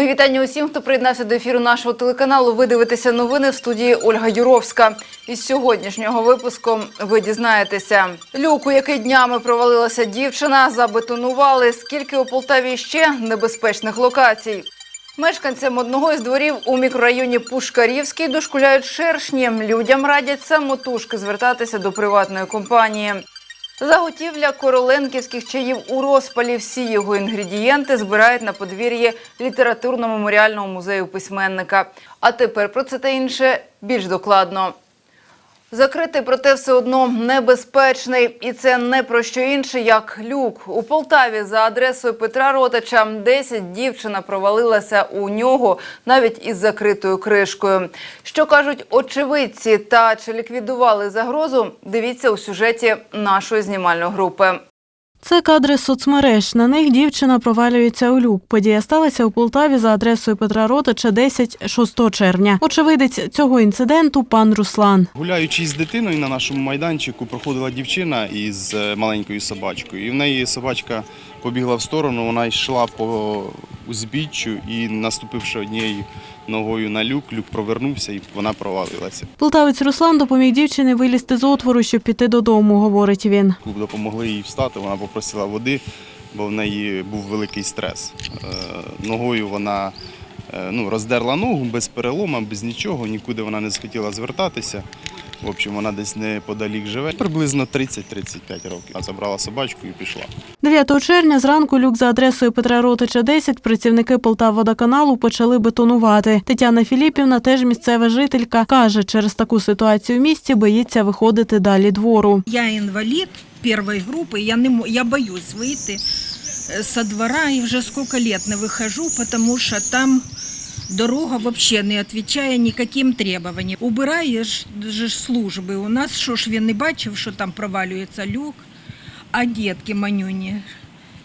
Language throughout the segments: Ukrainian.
Мої вітання усім, хто приєднався до ефіру нашого телеканалу. Ви дивитеся новини в студії Ольга Юровська. Із сьогоднішнього випуску ви дізнаєтеся. Люк, у який днями провалилася дівчина, забетонували. Скільки у Полтаві ще небезпечних локацій? Мешканцям одного із дворів у мікрорайоні Пушкарівський дошкуляють шершні. Людям радять самотужки звертатися до приватної компанії. Заготівля короленківських чаїв у розпалі. Всі його інгредієнти збирають на подвір'ї літературно-меморіального музею письменника. А тепер про це та інше більш докладно. Закритий, проте все одно небезпечний. І це не про що інше, як люк. У Полтаві за адресою Петра Ротача 10 дівчина провалилася у нього навіть із закритою кришкою. Що кажуть очевидці та чи ліквідували загрозу, дивіться у сюжеті нашої знімальної групи. Це кадри соцмереж. На них дівчина провалюється у люк. Подія сталася у Полтаві за адресою Петра Ротича 10 6 червня. Очевидець цього інциденту пан Руслан. Гуляючи з дитиною на нашому майданчику, проходила дівчина із е, маленькою собачкою. І в неї собачка побігла в сторону, вона йшла по узбіччю і, наступивши однією ногою на люк, люк провернувся і вона провалилася. Полтавець Руслан допоміг дівчині вилізти з отвору, щоб піти додому, говорить він. Допомогли їй встати, вона попросила води, бо в неї був великий стрес. Е, Ногою вона е, ну, роздерла ногу без перелома, без нічого, нікуди вона не захотіла звертатися. В общем, вона десь неподалік живе. Приблизно 30-35 років. Вона забрала собачку і пішла. 9 червня зранку люк за адресою Петра Ротича 10 працівники Полтаводоканалу почали бетонувати. Тетяна Філіпівна, теж місцева жителька, каже, через таку ситуацію в місті боїться виходити далі двору. Я інвалід першої групи, я не я боюсь вийти е, со двора і вже скільки лет не вихожу, тому що там дорога вообще не відповідає ніяким требуванням. Убирає ж, же ж служби. У нас що ж він не бачив, що там провалюється люк, а дітки манюні.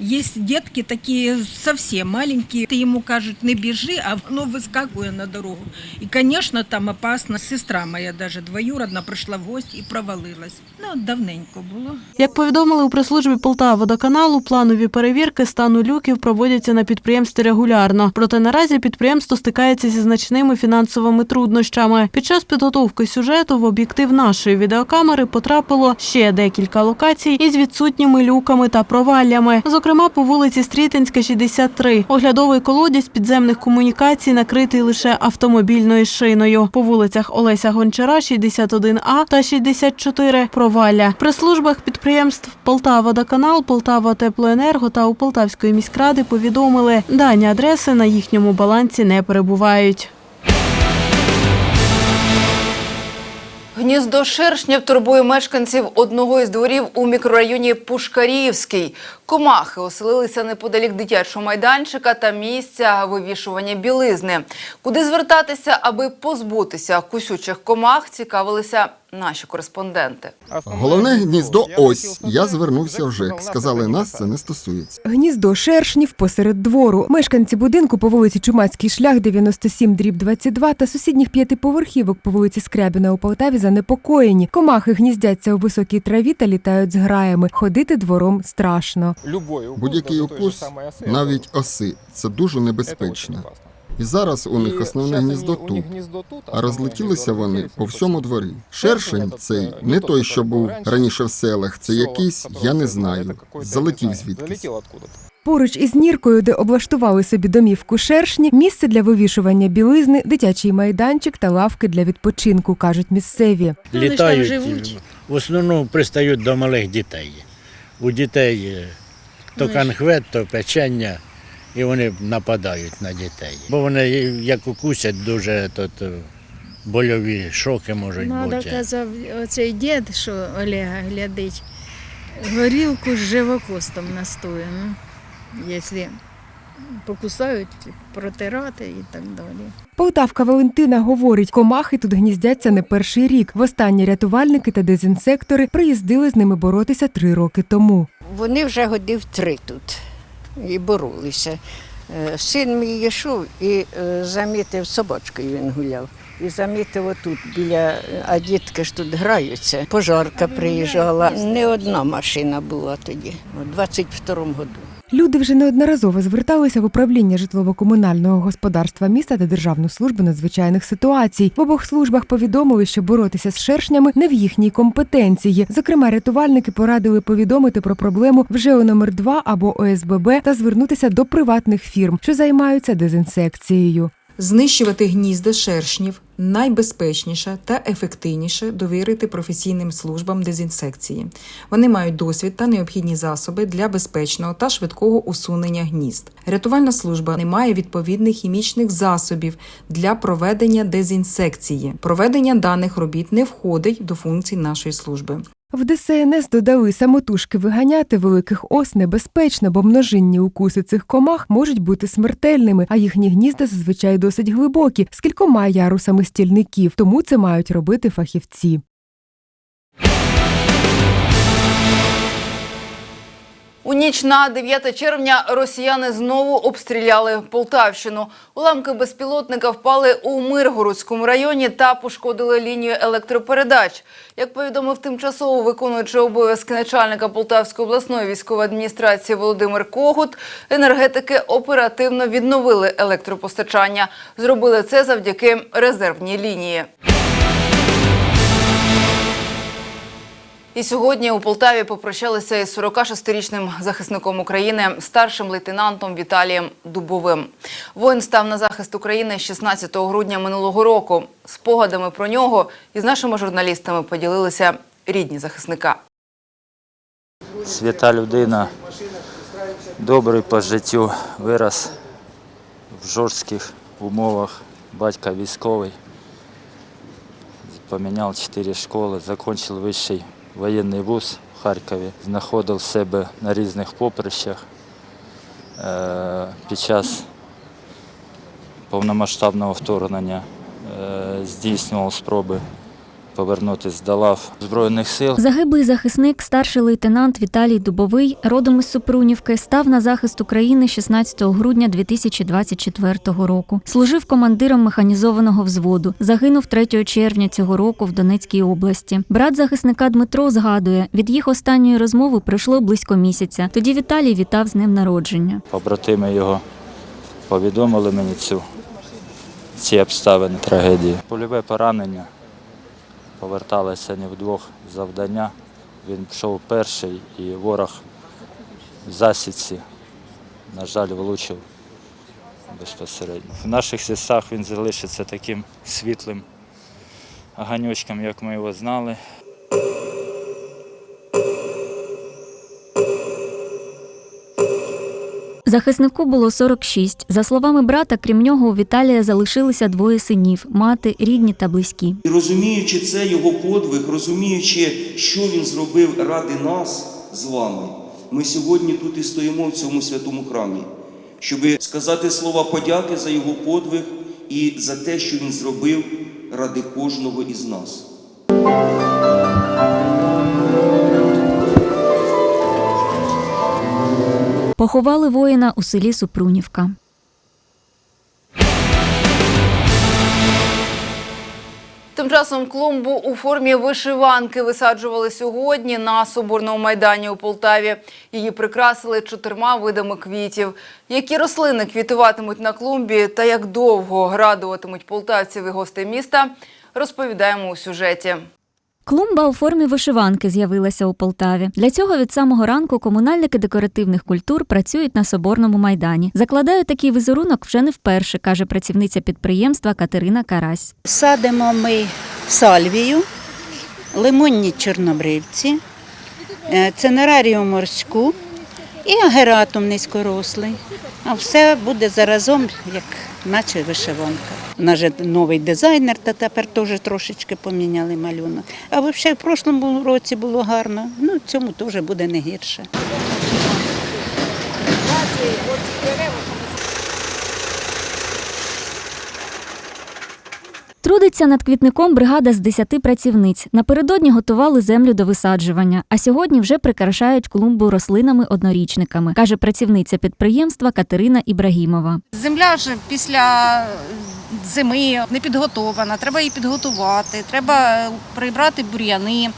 Є дітки такі зовсім маленькі, ти йому кажуть, не біжи, а воно вискакує на дорогу. І, звісно, там опасно. Сестра моя, навіть двоюродна, прийшла в гості і провалилась. Ну, давненько було. Як повідомили у прес-службі Полтаводоканалу, планові перевірки стану люків проводяться на підприємстві регулярно. Проте наразі підприємство стикається зі значними фінансовими труднощами. Під час підготовки сюжету в об'єктив нашої відеокамери потрапило ще декілька локацій із відсутніми люками та проваллями. Зокрема, по вулиці Стрітинська, 63. Оглядовий колодязь підземних комунікацій накритий лише автомобільною шиною. По вулицях Олеся Гончара, 61А та 64 провалля. При службах підприємств Полтава-Водоканал, Полтава Теплоенерго та у Полтавської міськради повідомили, дані адреси на їхньому балансі не перебувають. Гніздо шершнів турбує мешканців одного із дворів у мікрорайоні Пушкарівський. Комахи оселилися неподалік дитячого майданчика та місця вивішування білизни. Куди звертатися, аби позбутися кусючих комах, цікавилися наші кореспонденти. Головне гніздо ось. Я звернувся в ЖЕК. Сказали, нас це не стосується. Гніздо шершнів посеред двору. Мешканці будинку по вулиці Чумацький шлях 97 дріб 22 та сусідніх п'ятиповерхівок по вулиці Скрябіна у Полтаві занепокоєні. Комахи гніздяться у високій траві та літають з граями. Ходити двором страшно. Будь-який укус, навіть оси, це дуже небезпечно. І зараз у них основне гніздо тут. А розлетілися вони по всьому дворі. Шершень цей не той, що був раніше в селах. Це якийсь, я не знаю. Залетів звідкись. Поруч із ніркою, де облаштували собі домівку шершні, місце для вивішування білизни, дитячий майданчик та лавки для відпочинку, кажуть місцеві. літають, в основному пристають до малих дітей. У дітей е, то конхвет, то печення, і вони нападають на дітей. Бо вони як укусять дуже, то, то больові шоки можуть Надо бути. казав оцей дід, що Олега глядить, горілку з живокостом настояну. Якщо покусають, протирати і так далі. Полтавка Валентина говорить, комахи тут гніздяться не перший рік. Востаннє рятувальники та дезінсектори приїздили з ними боротися три роки тому. Вони вже годів три тут і боролися. Е, Син мій йшов і е, замітив собачкою він гуляв. І замітив отут біля, а дітки ж тут граються. Пожарка приїжджала. Не одна машина була тоді, у 22-му году. Люди вже неодноразово зверталися в управління житлово-комунального господарства міста та Державну службу надзвичайних ситуацій. В обох службах повідомили, що боротися з шершнями не в їхній компетенції. Зокрема, рятувальники порадили повідомити про проблему вже у номер 2 або ОСББ та звернутися до приватних фірм, що займаються дезінсекцією. Знищувати гнізда шершнів найбезпечніше та ефективніше довірити професійним службам дезінсекції. Вони мають досвід та необхідні засоби для безпечного та швидкого усунення гнізд. Рятувальна служба не має відповідних хімічних засобів для проведення дезінсекції. Проведення даних робіт не входить до функцій нашої служби. В ДСНС додали самотужки виганяти великих ос небезпечно, бо множинні укуси цих комах можуть бути смертельними, а їхні гнізда зазвичай досить глибокі, з кількома ярусами стільників, тому це мають робити фахівці. У ніч на 9 червня росіяни знову обстріляли Полтавщину. Уламки безпілотника впали у Миргородському районі та пошкодили лінію електропередач. Як повідомив тимчасово виконуючий обов'язки начальника Полтавської обласної військової адміністрації Володимир Когут, енергетики оперативно відновили електропостачання. Зробили це завдяки резервній лінії. І сьогодні у Полтаві попрощалися із 46-річним захисником України, старшим лейтенантом Віталієм Дубовим. Воїн став на захист України 16 грудня минулого року. Спогадами про нього із нашими журналістами поділилися рідні захисника. Свята людина, добрий по життю, вирос в жорстких умовах, батько військовий. Поміняв чотири школи, закінчив вищий воєнний вуз в Харкові, знаходив себе на різних поприщах. Е, Під час повномасштабного вторгнення е, здійснював спроби повернутися до лав Збройних сил. Загиблий захисник, старший лейтенант Віталій Дубовий, родом із Супрунівки, став на захист України 16 грудня 2024 року. Служив командиром механізованого взводу. Загинув 3 червня цього року в Донецькій області. Брат захисника Дмитро згадує, від їх останньої розмови пройшло близько місяця. Тоді Віталій вітав з ним народження. Побратими його повідомили мені цю, ці обставини трагедії. Польове поранення. Поверталися не вдвох завдання. Він пішов перший і ворог в засідці, на жаль, влучив безпосередньо. В наших сісах він залишиться таким світлим ганючком, як ми його знали. Захиснику було 46. За словами брата, крім нього, у Віталія залишилися двоє синів мати, рідні та близькі. І розуміючи це його подвиг, розуміючи, що він зробив ради нас з вами, ми сьогодні тут і стоїмо в цьому святому храмі, щоб сказати слова подяки за його подвиг і за те, що він зробив ради кожного із нас. Поховали воїна у селі Супрунівка. Тим часом клумбу у формі вишиванки висаджували сьогодні на Соборному майдані у Полтаві. Її прикрасили чотирма видами квітів. Які рослини квітуватимуть на клумбі та як довго радуватимуть полтавців і гостей міста, розповідаємо у сюжеті. Клумба у формі вишиванки з'явилася у Полтаві. Для цього від самого ранку комунальники декоративних культур працюють на соборному майдані. Закладають такий візерунок вже не вперше, каже працівниця підприємства Катерина Карась. Садимо ми сальвію, лимонні чорнобривці, е, цинерарію морську і агератум низькорослий. А все буде заразом, як наче вишиванка. У нас же новий дизайнер, та тепер теж трошечки поміняли малюнок. А взагалі в прошлому році було гарно, ну цьому теж буде не гірше. Трудиться над квітником бригада з 10 працівниць. Напередодні готували землю до висаджування, а сьогодні вже прикрашають клумбу рослинами-однорічниками, каже працівниця підприємства Катерина Ібрагімова. Земля ж після зими не підготована, треба її підготувати, треба прибрати бур'яни,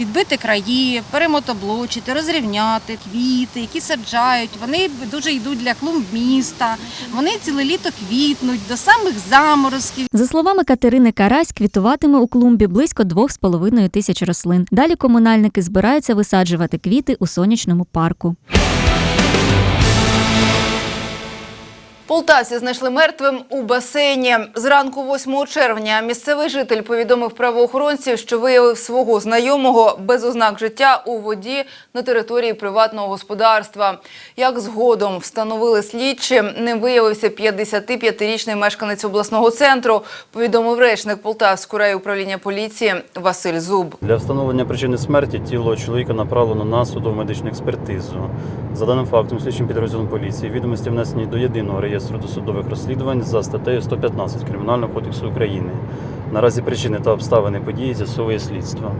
відбити краї, перемотоблочити, розрівняти квіти, які саджають. Вони дуже йдуть для клумб міста. Вони ціле літо квітнуть до самих заморозків. За словами Катерини Карась, квітуватиме у клумбі близько 2,5 тисяч рослин. Далі комунальники збираються висаджувати квіти у сонячному парку. Полтавці знайшли мертвим у басейні. Зранку 8 червня місцевий житель повідомив правоохоронців, що виявив свого знайомого без ознак життя у воді на території приватного господарства. Як згодом встановили слідчі, ним виявився 55-річний мешканець обласного центру, повідомив речник Полтавського райуправління поліції Василь Зуб. Для встановлення причини смерті тіло чоловіка направлено на судову медичну експертизу. За даним фактом, слідчим підрозділом поліції відомості внесені до єдиного реєстру досудових розслідувань за статтею 115 Кримінального кодексу України. Наразі причини та обставини події з'ясовує слідство.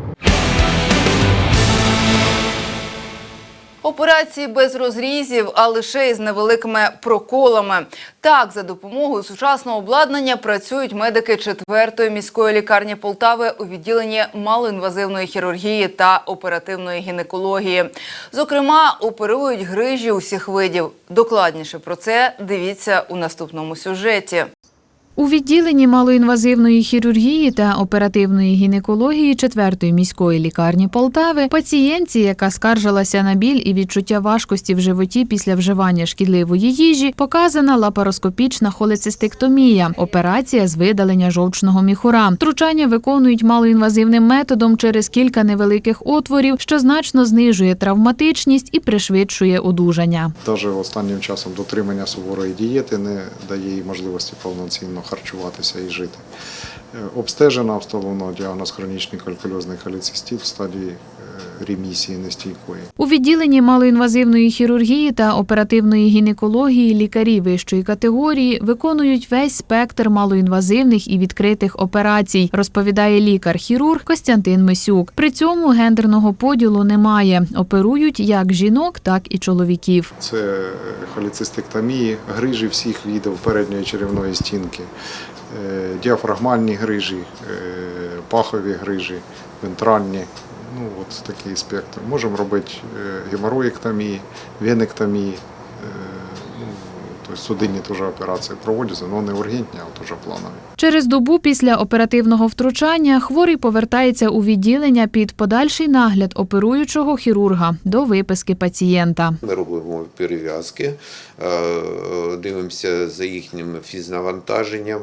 Операції без розрізів, а лише із невеликими проколами. Так, за допомогою сучасного обладнання працюють медики 4-ї міської лікарні Полтави у відділенні малоінвазивної хірургії та оперативної гінекології. Зокрема, оперують грижі усіх видів. Докладніше про це дивіться у наступному сюжеті. У відділенні малоінвазивної хірургії та оперативної гінекології 4-ї міської лікарні Полтави пацієнтці, яка скаржилася на біль і відчуття важкості в животі після вживання шкідливої їжі, показана лапароскопічна холецистектомія – операція з видалення жовчного міхура. Втручання виконують малоінвазивним методом через кілька невеликих отворів, що значно знижує травматичність і пришвидшує одужання. Даже останнім часом дотримання суворої дієти не дає їй можливості повноцінно харчуватися і жити. Е, Обстежена, встановлено діагноз хронічний калькульозний холецистит в стадії ремісії нестійкої. У відділенні малоінвазивної хірургії та оперативної гінекології лікарі вищої категорії виконують весь спектр малоінвазивних і відкритих операцій, розповідає лікар-хірург Костянтин Мисюк. При цьому гендерного поділу немає. Оперують як жінок, так і чоловіків. Це холецистектомії, грижі всіх видів передньої черевної стінки, е, діафрагмальні грижі, е, пахові грижі, вентральні. Ну, от такий спектр. Можемо робити е, геморроїктомії, венектомії. е, Ну, тобто судинні теж операції проводяться, але не ургентні, а теж планові. Через добу після оперативного втручання хворий повертається у відділення під подальший нагляд оперуючого хірурга до виписки пацієнта. Ми робимо перев'язки, е, дивимося за їхнім фізнавантаженням,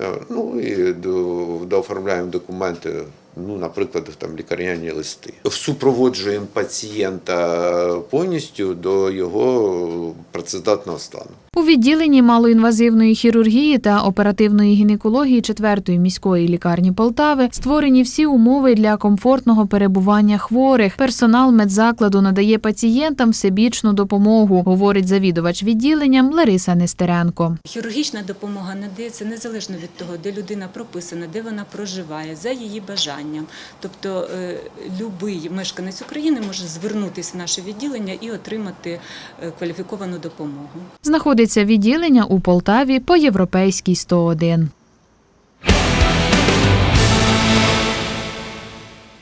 е, ну і до- дооформляємо документи, ну, наприклад, там лікарняні листи. Супроводжуємо пацієнта повністю до його працездатного стану. У відділенні малоінвазивної хірургії та оперативної гінекології 4-ї міської лікарні Полтави створені всі умови для комфортного перебування хворих. Персонал медзакладу надає пацієнтам всебічну допомогу, говорить завідувач відділенням Лариса Нестеренко. Хірургічна допомога надається незалежно від того, де людина прописана, де вона проживає, за її бажанням. Тобто е, любий мешканець України може звернутися в наше відділення і отримати е, кваліфіковану допомогу. Знаходиться відділення у Полтаві по європейській 101.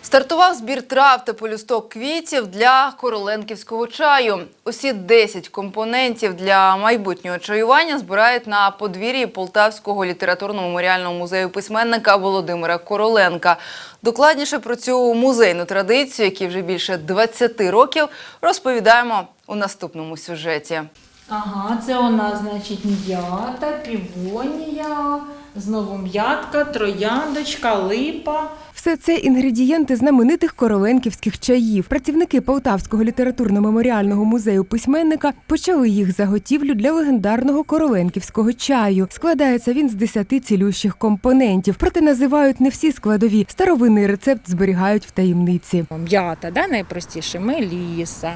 Стартував збір трав та полюсток квітів для короленківського чаю. Усі 10 компонентів для майбутнього чаювання збирають на подвір'ї Полтавського літературно-меморіального музею письменника Володимира Короленка. Докладніше про цю музейну традицію, якій вже більше 20 років, розповідаємо у наступному сюжеті. Ага, це у нас, значить, м'ята, півонія, знову м'ятка, трояндочка, липа. Все це інгредієнти знаменитих короленківських чаїв. Працівники Полтавського літературно-меморіального музею письменника почали їх заготівлю для легендарного короленківського чаю. Складається він з десяти цілющих компонентів, проте називають не всі складові. Старовинний рецепт зберігають в таємниці. М'ята, да, найпростіше, меліса,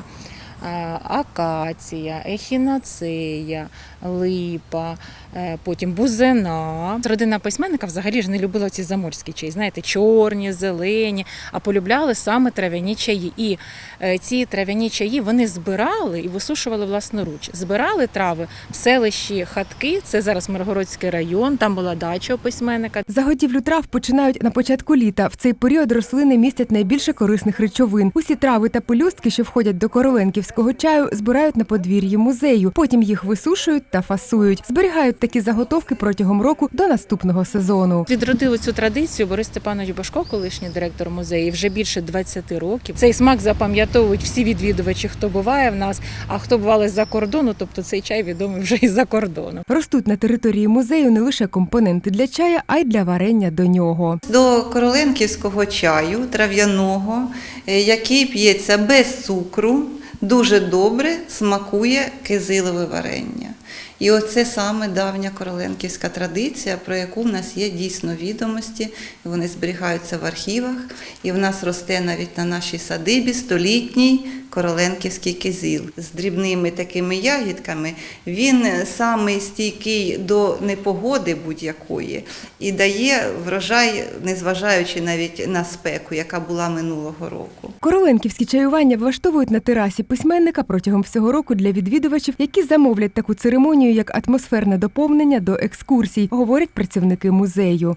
акація, ехінацея, липа, е, потім бузина. Родина письменника взагалі ж не любила ці заморські чаї, знаєте, чорні, зелені, а полюбляли саме трав'яні чаї. І е, ці трав'яні чаї вони збирали і висушували власноруч. Збирали трави в селищі Хатки, це зараз Миргородський район, там була дача у письменника. Заготівлю трав починають на початку літа. В цей період рослини містять найбільше корисних речовин. Усі трави та пелюстки, що входять до короленківського чаю, збирають на подвір'ї музею. Потім їх висушують та фасують. Зберігають такі заготовки протягом року до наступного сезону. Відродили цю традицію Борис Степанович Башко, колишній директор музею, вже більше 20 років. Цей смак запам'ятовують всі відвідувачі, хто буває в нас, а хто бували з-за кордону, тобто цей чай відомий вже і за кордону. Ростуть на території музею не лише компоненти для чая, а й для варення до нього. До короленківського чаю трав'яного, е, який п'ється без цукру, дуже добре смакує кизилове варення. І оце саме давня короленківська традиція, про яку в нас є дійсно відомості. Вони зберігаються в архівах, і в нас росте навіть на нашій садибі столітній короленківський кизил з дрібними такими ягідками. Він самий стійкий до непогоди будь-якої і дає врожай, незважаючи навіть на спеку, яка була минулого року. Короленківські чаювання влаштовують на терасі письменника протягом всього року для відвідувачів, які замовлять таку церемонію як атмосферне доповнення до екскурсій, говорять працівники музею.